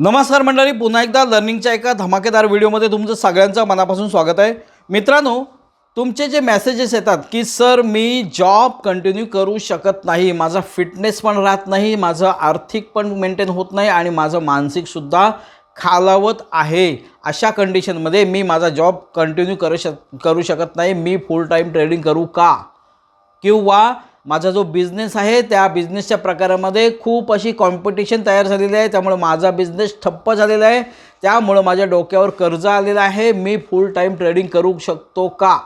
नमस्कार मंडळी पुन्हा एकदा लर्निंगच्या एका धमाकेदार व्हिडिओमध्ये तुमचं सगळ्यांचं मनापासून स्वागत आहे. मित्रांनो तुमचे जे मेसेजेस येतात की सर मी जॉब कंटिन्यू करू शकत नाही माझा फिटनेस पण राहत नाही माझं आर्थिक पण मेंटेन होत नाही आणि माझं मानसिकसुद्धा खालावत आहे. अशा कंडिशनमध्ये मी माझा जॉब कंटिन्यू करू शक करू शकत नाही मी फुल टाईम ट्रेडिंग करू का? किंवा माझा जो बिझनेस आहे त्या बिझनेसच्या प्रकारामध्ये खूप अशी कॉम्पिटिशन तयार झालेली आहे. त्यामुळं माझा बिझनेस ठप्प झालेला आहे. त्यामुळं माझ्या डोक्यावर कर्ज आलेलं आहे. मी फुल टाईम ट्रेडिंग करू शकतो का?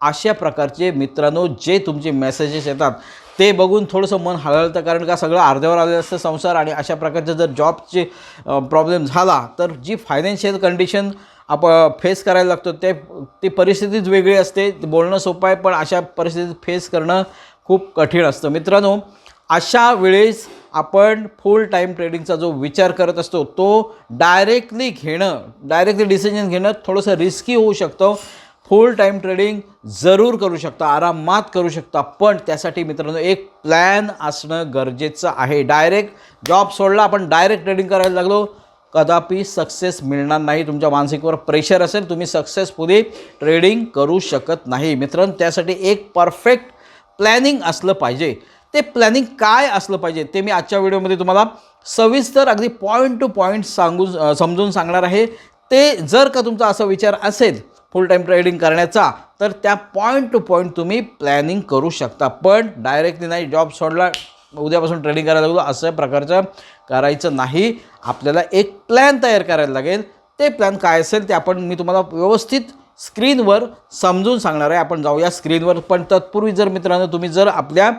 अशा प्रकारचे मित्रांनो जे तुमचे मेसेजेस येतात ते बघून थोडंसं मन हळहळतं कारण का सगळं अर्ध्यावर आलेलं असतं संसार आणि अशा प्रकारचं जर जॉबचे प्रॉब्लेम झाला तर जी फायनान्शियल कंडिशन आप फेस करायला लागतो ते ती परिस्थितीच वेगळी असते. बोलणं सोपं आहे पण अशा परिस्थितीत फेस करणं खूप कठीण असतं. मित्रांनो अशा वेळेस आपण फुल टाईम ट्रेडिंगचा जो विचार करत असतो तो डायरेक्टली घेणं डायरेक्टली डिसिजन घेणं थोडंसं रिस्की होऊ शकतं. फुल टाईम ट्रेडिंग जरूर करू शकता आरामात करू शकता पण त्यासाठी मित्रांनो एक प्लॅन असणं गरजेचं आहे. डायरेक्ट जॉब सोडला आपण डायरेक्ट ट्रेडिंग करायला लागलो. कदापि सक्सेस मिळणार नाही. तुमच्या मानसिकवर प्रेशर असेल तुम्ही सक्सेसफुली ट्रेडिंग करू शकत नाही. मित्रांनो त्यासाठी एक परफेक्ट प्लॅनिंग असलं पाहिजे. ते प्लॅनिंग काय असलं पाहिजे ते मी आजच्या व्हिडिओमध्ये तुम्हाला सविस्तर अगदी पॉईंट टू पॉईंट सांगून समजून सांगणार आहे. ते जर का तुमचा असा विचार असेल फुल टाईम ट्रेडिंग करण्याचा तर त्या पॉईंट टू पॉईंट तुम्ही प्लॅनिंग करू शकता. पण डायरेक्टली नाही जॉब सोडला उद्यापासून ट्रेडिंग करायला लागलो असं प्रकारचं करायचं नाही. आपल्याला एक प्लॅन तयार करायला लागेल. ते प्लॅन काय असेल ते आपण मी तुम्हाला व्यवस्थित स्क्रीनवर समजून सांगणार आहे. आपण जाऊया स्क्रीनवर. पण तत्पूर्वी जर मित्रांनो तुम्ही जर आपल्या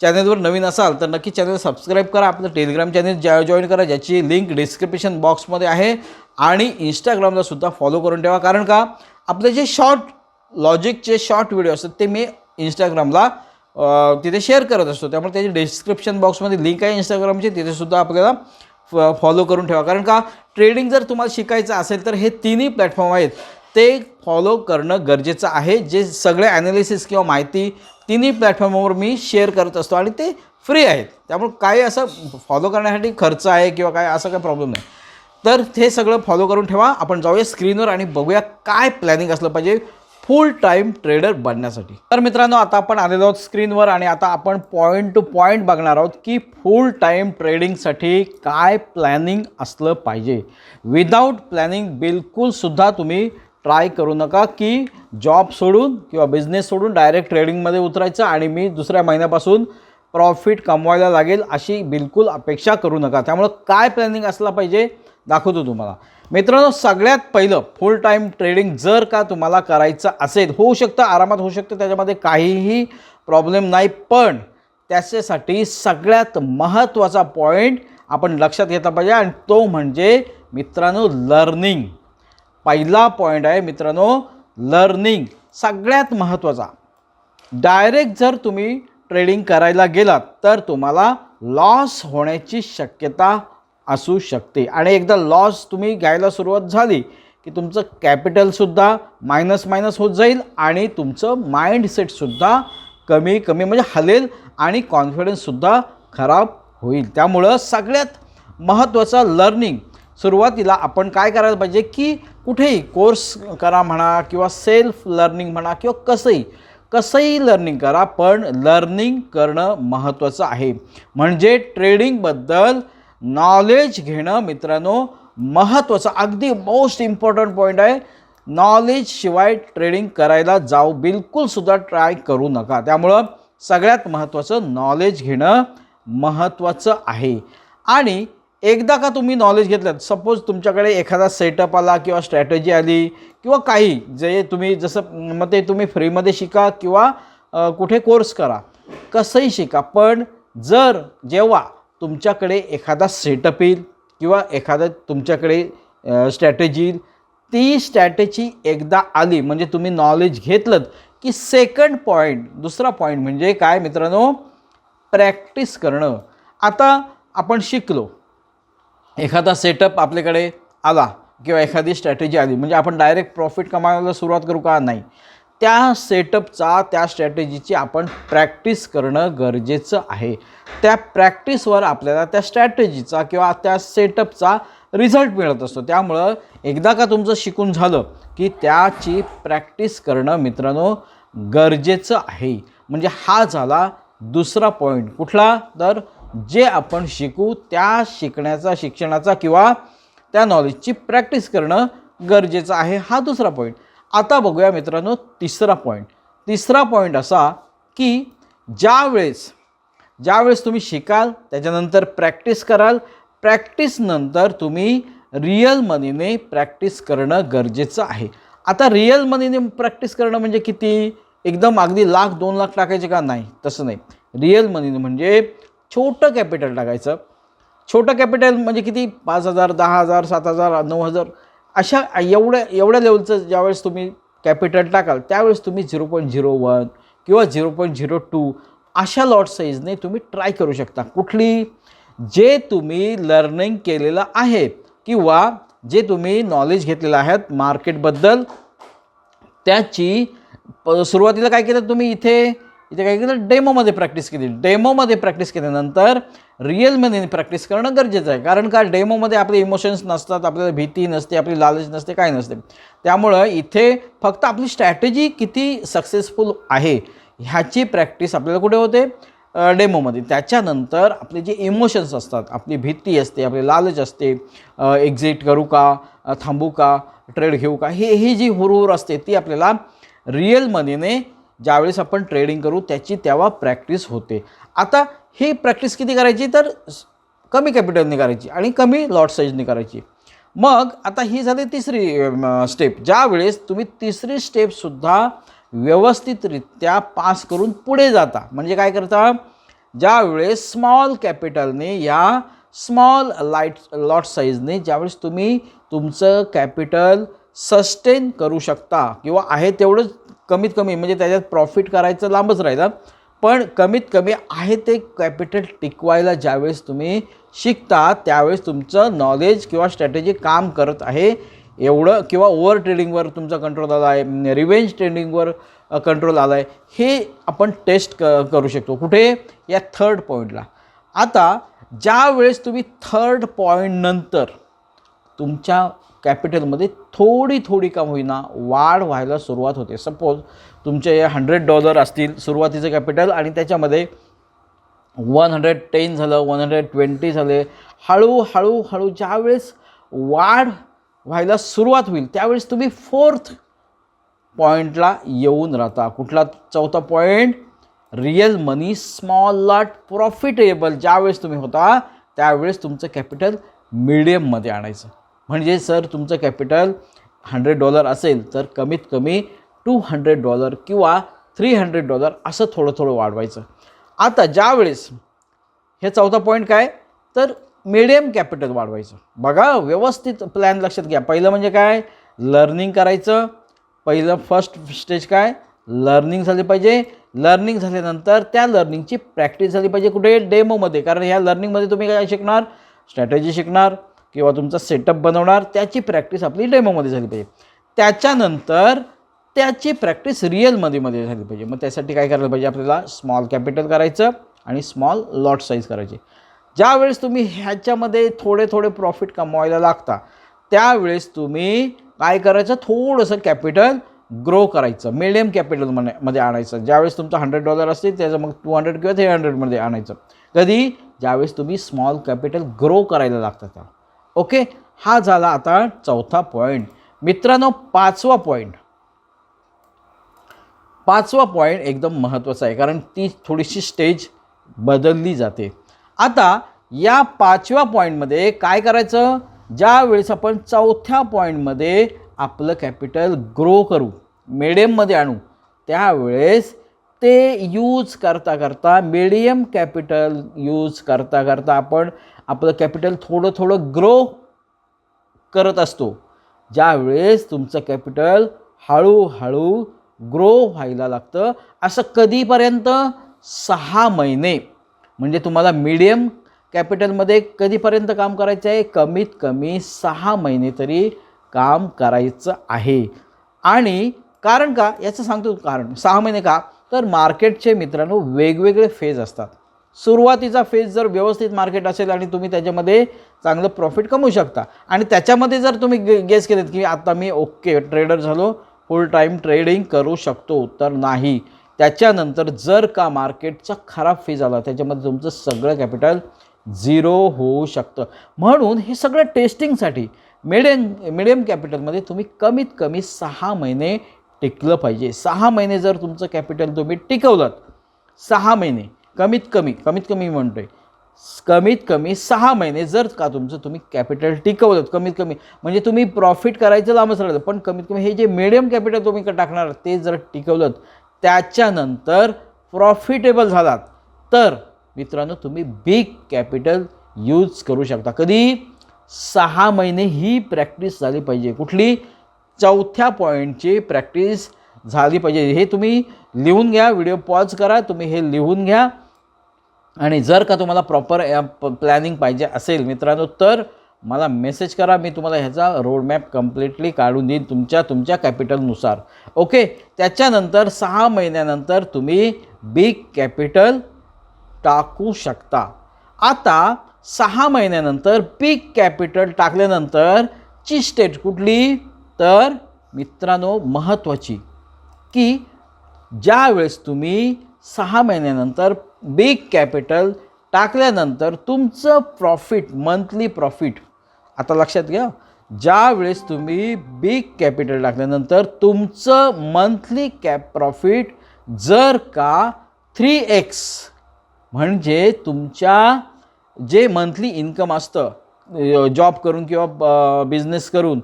चॅनलवर नवीन असाल तर नक्की चॅनल सबस्क्राईब करा. आपलं टेलिग्राम चॅनल ज्या जॉईन करा ज्याची लिंक डिस्क्रिप्शन बॉक्समध्ये आहे. आणि इंस्टाग्रामला सुद्धा फॉलो करून ठेवा. कारण का? आपले जे शॉर्ट लॉजिकचे शॉर्ट व्हिडिओ असतात ते मी इंस्टाग्रामला तिथे शेअर करत असतो. त्यामुळे त्याची डिस्क्रिप्शन बॉक्समध्ये लिंक आहे इंस्टाग्रामची तिथेसुद्धा आपल्याला फ फॉलो करून ठेवा. कारण का? ट्रेडिंग जर तुम्हाला शिकायचं असेल तर हे तिन्ही प्लॅटफॉर्म आहेत. ते फॉलो करणं गरजेचं आहे. जे सगळे ॲनालिसिस किंवा माहिती तिन्ही प्लॅटफॉर्मवर मी शेअर करत असतो आणि ते फ्री आहेत. त्यामुळे काही असं फॉलो करण्यासाठी खर्च आहे किंवा काय असं काही प्रॉब्लेम नाही. तर ते सगळं फॉलो करून ठेवा. आपण जाऊया स्क्रीनवर आणि बघूया काय प्लॅनिंग असलं पाहिजे फुल टाईम ट्रेडर बनण्यासाठी. तर मित्रांनो आता आपण आलेलो आहोत स्क्रीनवर आणि आता आपण पॉईंट टू पॉईंट बघणार आहोत की फुल टाईम ट्रेडिंगसाठी काय प्लॅनिंग असलं पाहिजे. विदाऊट प्लॅनिंग बिलकुलसुद्धा तुम्ही ट्राय करू नका की जॉब सोडून किंवा बिझनेस सोडून डायरेक्ट ट्रेडिंगमध्ये उतरायचं आणि मी दुसऱ्या महिन्यापासून प्रॉफिट कमवायला लागेल अशी बिलकुल अपेक्षा करू नका. त्यामुळं काय प्लॅनिंग असला पाहिजे दाखवतो तुम्हाला. मित्रांनो सगळ्यात पहिलं फुल टाईम ट्रेडिंग जर का तुम्हाला करायचं असेल होऊ शकतं आरामात होऊ शकतं त्याच्यामध्ये काहीही प्रॉब्लेम नाही पण त्याच्यासाठी सगळ्यात महत्त्वाचा पॉईंट आपण लक्षात घेतला पाहिजे आणि तो म्हणजे मित्रांनो लर्निंग पहिला पॉईंट आहे मित्रांनो लर्निंग सगळ्यात महत्त्वाचा डायरेक्ट जर तुम्ही ट्रेडिंग करायला गेलात तर तुम्हाला लॉस होण्याची शक्यता असू शकते. आणि एकदा लॉस तुम्ही घ्यायला सुरुवात झाली की तुमचं कॅपिटलसुद्धा मायनस मायनस होत जाईल आणि तुमचं माइंडसेटसुद्धा कमी कमी म्हणजे हलेल आणि कॉन्फिडन्ससुद्धा खराब होईल. त्यामुळं सगळ्यात महत्त्वाचं लर्निंग सुरुवातीला आपण काय करायला पाहिजे की कुठेही कोर्स करा म्हणा किंवा सेल्फ लर्निंग म्हणा किंवा कसंही कसंही लर्निंग करा पण लर्निंग करणं महत्त्वाचं आहे. म्हणजे ट्रेडिंगबद्दल नॉलेज घेणं मित्रांनो महत्त्वाचं अगदी मोस्ट इम्पॉर्टंट पॉईंट आहे. नॉलेजशिवाय ट्रेडिंग करायला जाऊ बिलकुलसुद्धा ट्राय करू नका. त्यामुळं सगळ्यात महत्त्वाचं नॉलेज घेणं महत्त्वाचं आहे. आणि एकदा का तुम्ही नॉलेज घेतलं सपोज तुमच्याकडे एखादा सेटअप आला किंवा स्ट्रॅटेजी आली किंवा काही जे तुम्ही जसं मग ते तुम्ही फ्रीमध्ये शिका किंवा कुठे कोर्स करा. कसंही शिका पण जर जेव्हा तुमच्याकडे एखादा सेटअप येईल किंवा एखादा तुमच्याकडे स्ट्रॅटेजी येईल ती स्ट्रॅटेजी एकदा आली म्हणजे तुम्ही नॉलेज घेतलं की सेकंड पॉईंट दुसरा पॉईंट म्हणजे काय मित्रांनो? प्रॅक्टिस करणं. आता आपण शिकलो. एखादा सेटअप आपल्याकडे आला किंवा एखादी स्ट्रॅटेजी आली म्हणजे आपण डायरेक्ट प्रॉफिट कमावायला सुरुवात करू का? नाही. त्या सेटअपचा त्या स्ट्रॅटेजीची आपण प्रॅक्टिस करणं गरजेचं आहे. त्या प्रॅक्टिसवर आपल्याला त्या स्ट्रॅटेजीचा किंवा त्या सेटअपचा रिझल्ट मिळत असतो. त्यामुळं एकदा का तुमचं शिकून झालं की त्याची प्रॅक्टिस करणं मित्रांनो गरजेचं आहे. म्हणजे हा झाला दुसरा पॉईंट कुठला? तर जे आपण शिकू त्या शिकण्याचा शिक्षणाचा किंवा त्या नॉलेजची प्रॅक्टिस करणं गरजेचं आहे. हा दुसरा पॉईंट आता बघूया मित्रांनो तिसरा पॉईंट तिसरा पॉईंट असा की ज्यावेळेस ज्यावेळेस तुम्ही शिकाल त्याच्यानंतर प्रॅक्टिस कराल. प्रॅक्टिसनंतर तुम्ही रिअल मनीने प्रॅक्टिस करणं गरजेचं आहे. आता रिअल मनीने प्रॅक्टिस करणं म्हणजे किती? एकदम अगदी लाख दोन लाख टाकायचे का? नाही तसं नाही. रिअल मनीने म्हणजे छोटं कॅपिटल टाकायचं. छोटं कॅपिटल म्हणजे किती? पाच हजार दहा हजार सात हजार नऊ हजार. अशा एवढ्या एवढ्या लेवलचं ज्यावेळेस तुम्ही कॅपिटल टाकाल त्यावेळेस तुम्ही झिरो पॉईंट झिरो वन किंवा झिरो पॉईंट झिरो टू अशा लॉट साईजने तुम्ही ट्राय करू शकता. कुठली? जे तुम्ही लर्निंग केलेलं आहे किंवा जे तुम्ही नॉलेज घेतलेलं आहेत मार्केटबद्दल त्याची प सुरुवातीला काय केलं तुम्ही इथे? इथे काय केलं? डेमोमध्ये प्रॅक्टिस केली. डेमोमध्ये प्रॅक्टिस केल्यानंतर रिअलमध्ये प्रॅक्टिस करणं गरजेचं आहे. कारण का? डेमोमध्ये आपले इमोशन्स नसतात आपल्याला भीती नसते आपली लालच नसते काय नसते. त्यामुळं इथे फक्त आपली स्ट्रॅटेजी किती सक्सेसफुल आहे ह्याची प्रॅक्टिस आपल्याला कुठे होते? डेमोमध्ये. त्याच्यानंतर आपले जे इमोशन्स असतात आपली भीती असते आपली लालच असते एक्झिट करू का थांबू का ट्रेड घेऊ का हे ही जी हुरहुर असते ती आपल्याला रिअल मनीने ज्यावेळेस आपण ट्रेडिंग करू त्याची तेव्हा प्रॅक्टिस होते. आता ही प्रॅक्टिस किती करायची? तर कमी कॅपिटलने करायची आणि कमी लॉट साईजने करायची. मग आता ही झाली तिसरी स्टेप ज्यावेळेस तुम्ही तिसरी स्टेपसुद्धा व्यवस्थितरित्या पास करून पुढे जाता. म्हणजे काय करता? ज्यावेळेस स्मॉल कॅपिटलने या स्मॉल लाइट लॉट साईजने ज्यावेळेस तुम्ही तुमचं कॅपिटल सस्टेन करू शकता किंवा आहे तेवढंच कमीत कमी म्हणजे त्याच्यात प्रॉफिट करायचं लांबच राहिलं पण कमीत कमी आहे ते कॅपिटल टिकवायला ज्यावेळेस तुम्ही शिकता त्यावेळेस तुमचं नॉलेज किंवा स्ट्रॅटेजी काम करत आहे. एवढं किंवा ओव्हर ट्रेडिंगवर तुमचा कंट्रोल आला आहे रिवेंज ट्रेडिंगवर कंट्रोल आला आहे हे आपण टेस्ट क करू शकतो. कुठे? या थर्ड पॉईंटला आता ज्या वेळेस तुम्ही थर्ड पॉईंटनंतर तुमच्या कॅपिटलमध्ये थोडी थोडी का होईना वाढ व्हायला सुरुवात होते. सपोज तुमचे हंड्रेड डॉलर असतील सुरुवातीचं कॅपिटल आणि त्याच्यामध्ये वन हंड्रेड टेन झालं वन हंड्रेड ट्वेंटी झाले हळूहळू हळू ज्यावेळेस वाढ व्हायला सुरुवात होईल त्यावेळेस तुम्ही फोर्थ पॉईंटला येऊन राहता. कुठला चौथा point real money small lot profitable ज्यावेळेस तुम्ही होता त्यावेळेस तुमचं कॅपिटल मिडियममध्ये आणायचं. म्हणजे सर तुमचं कॅपिटल हंड्रेड डॉलर असेल तर कमीत कमी टू हंड्रेड डॉलर किंवा थ्री हंड्रेड डॉलर असं थोडं थोडं वाढवायचं. आता ज्यावेळेस हे चौथा पॉईंट काय? तर मिडियम कॅपिटल वाढवायचं. बघा व्यवस्थित प्लॅन लक्षात घ्या. पहिलं म्हणजे काय? लर्निंग करायचं. पहिलं फर्स्ट स्टेज काय? लर्निंग झाली पाहिजे. लर्निंग झाल्यानंतर त्या लर्निंगची प्रॅक्टिस झाली पाहिजे कुठे? डेमोमध्ये कारण ह्या लर्निंगमध्ये तुम्ही काय शिकणार? स्ट्रॅटेजी शिकणार. किंवा तुमचा सेटअप बनवणार त्याची प्रॅक्टिस आपली डेमोमध्ये झाली पाहिजे. त्याच्यानंतर त्याची प्रॅक्टिस रिअलमध्ये मध्ये झाली पाहिजे. मग त्यासाठी काय करायला पाहिजे? आपल्याला स्मॉल कॅपिटल करायचं आणि स्मॉल लॉट साईज करायची. ज्यावेळेस तुम्ही ह्याच्यामध्ये थोडे थोडे प्रॉफिट कमवायला लागता त्यावेळेस तुम्ही काय करायचं? थोडंसं कॅपिटल ग्रो करायचं. मिडियम कॅपिटलमध्ये आणायचं. ज्यावेळेस तुमचं हंड्रेड डॉलर असतील त्याचं मग टू हंड्रेड किंवा थ्री हंड्रेडमध्ये आणायचं. कधी? ज्यावेळेस तुम्ही स्मॉल कॅपिटल ग्रो करायला लागतं त्या. ओके? हा झाला आता चौथा पॉईंट मित्रांनो पाचवा पॉईंट पाचवा पॉईंट एकदम महत्त्वाचा आहे कारण ती थोडीशी स्टेज बदलली जाते. आता या पाचव्या पॉईंटमध्ये काय करायचं? ज्या वेळेस आपण चौथ्या पॉईंटमध्ये आपलं कॅपिटल ग्रो करू मिडियममध्ये आणू त्यावेळेस ते यूज करता करता मिडियम कॅपिटल यूज करता करता आपण आपलं कॅपिटल थोडं थोडं ग्रो करत असतो. ज्यावेळेस तुमचं कॅपिटल हळूहळू ग्रो व्हायला लागतं असं कधीपर्यंत? सहा महिने. म्हणजे तुम्हाला मीडियम कॅपिटलमध्ये कधीपर्यंत काम करायचं आहे? कमीत कमी सहा महिने तरी काम करायचं आहे. आणि कारण का? याचं सांगतो कारण सहा महिने का? तर मार्केटचे मित्रांनो वेगवेगळे फेज असतात. सुरुवातीचा फेज जर व्यवस्थित मार्केट असेल आणि तुम्ही त्याच्यामध्ये चांगलं प्रॉफिट कमवू शकता. आणि त्याच्यामध्ये जर तुम्ही गे गेस केलेत की आता मी ओके ट्रेडर झालो फुल टाईम ट्रेडिंग करू शकतो तर नाही. त्याच्यानंतर जर का मार्केटचा खराब फेज आला त्याच्यामध्ये तुमचं सगळं कॅपिटल झिरो होऊ शकतं. म्हणून हे सगळं टेस्टिंगसाठी मिडियम मिडियम कॅपिटलमध्ये तुम्ही कमीत कमी सहा महिने टिकलं पाहिजे. सहा महिने जर तुमचं कॅपिटल तुम्ही टिकवलं सहा महिने. कमीत कमी कमीत कमी म्हणतोय कमीत कमी सहा महिने जर का तुमचं तुम्ही कॅपिटल टिकवलं कमीत कमी म्हणजे तुम्ही प्रॉफिट करायचं लांबच राहिलं पण कमीत कमी हे जे मिडियम कॅपिटल तुम्ही टाकणार ते जर टिकवलं त्याच्यानंतर प्रॉफिटेबल झालात. तर मित्रांनो तुम्ही बिग कॅपिटल यूज करू शकता. कधी? सहा महिने ही प्रॅक्टिस झाली पाहिजे. कुठली? चौथ्या पॉईंटची प्रॅक्टिस झाली पाहिजे. हे तुम्ही लिहून घ्या व्हिडिओ पॉज करा तुम्ही हे लिहून घ्या. आणि जर का तुम्हाला प्रॉपर प्लॅनिंग पाहिजे असेल मित्रांनो तर मला मेसेज करा. मी तुम्हाला ह्याचा रोडमॅप कम्प्लिटली काढून देईन तुमच्या तुमच्या कॅपिटलनुसार ओके त्याच्यानंतर सहा महिन्यानंतर तुम्ही बिग कॅपिटल टाकू शकता. आता सहा महिन्यानंतर बिग कॅपिटल टाकल्यानंतर ची स्टेट कुठली? तर मित्रांनो महत्त्वाची की ज्यावेळेस तुम्ही सहा महिन्यानंतर बिग कॅपिटल टाकल्यानंतर तुमचं प्रॉफिट मंथली प्रॉफिट आता लक्षात घ्या ज्या वेळेस तुम्ही बिग कॅपिटल टाकल्यानंतर तुमचं मंथली कॅप प्रॉफिट जर का थ्री एक्स म्हणजे तुमच्या जे मंथली इन्कम असतं जॉब करून किंवा बिझनेस करून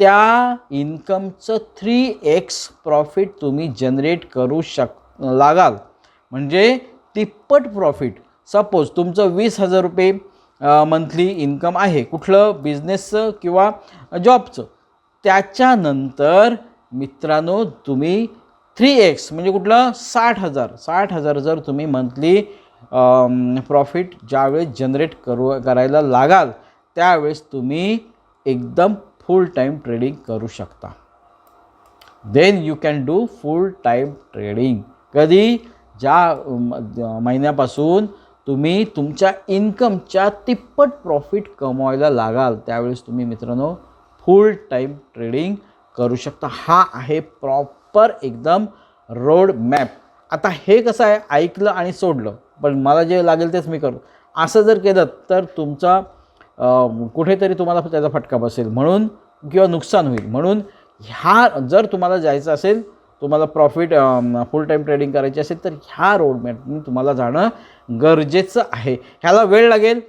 त्या इन्कमचं थ्री एक्स प्रॉफिट तुम्ही जनरेट करू शक लागाल. म्हणजे तिप्पट प्रॉफिट सपोज तुमचं वीस हजार रुपये मंथली इन्कम आहे कुठलं बिझनेसचं किंवा जॉबचं त्याच्यानंतर मित्रांनो तुम्ही थ्री एक्स म्हणजे कुठलं? साठ हजार. साठ हजार जर तुम्ही मंथली प्रॉफिट ज्यावेळेस जनरेट करू करायला लागाल त्यावेळेस तुम्ही एकदम फुल टाईम ट्रेडिंग करू शकता. Then you can do full time trading कधी? ज्या म- महिन्यापासून तुम्ही तुमच्या इन्कमच्या तिप्पट प्रॉफिट कमवायला लागाल त्यावेळेस तुम्ही मित्रांनो फुल टाईम ट्रेडिंग करू शकता. हा आहे प्रॉपर एकदम रोड मॅप आता हे कसं आहे? ऐकलं आणि सोडलं. पण मला जे लागेल तेच मी करतो असं जर केलं तर तुमचा कुठेतरी तुम्हाला त्याचा फटका बसेल. म्हणून किंवा नुकसान होईल. म्हणून ह्या जर तुम्हाला जायचं असेल तुम्हाला प्रॉफिट फुल टाईम ट्रेडिंग करायची असेल तर ह्या रोडमॅपनी तुम्हाला जाणं गरजेचं आहे. ह्याला वेळ लागेल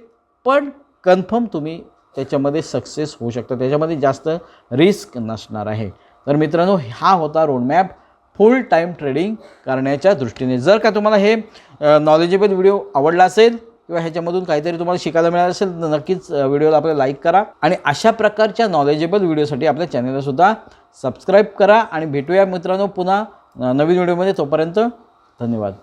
पण कन्फर्म तुम्ही त्याच्यामध्ये सक्सेस होऊ शकता. त्याच्यामध्ये जास्त रिस्क नसणार आहे. तर मित्रांनो हा होता रोडमॅप फुल टाईम ट्रेडिंग करण्याच्या दृष्टीने. जर का तुम्हाला हे नॉलेजेबल व्हिडिओ आवडला असेल किंवा ह्याच्यामधून काहीतरी तुम्हाला शिकायला मिळालं असेल तर नक्कीच व्हिडिओला आपल्याला लाईक करा. आणि अशा प्रकारच्या नॉलेजेबल व्हिडिओसाठी आपल्या चॅनललासुद्धा सबस्क्राईब करा. आणि भेटूया मित्रांनो पुन्हा नवीन व्हिडिओमध्ये तोपर्यंत धन्यवाद.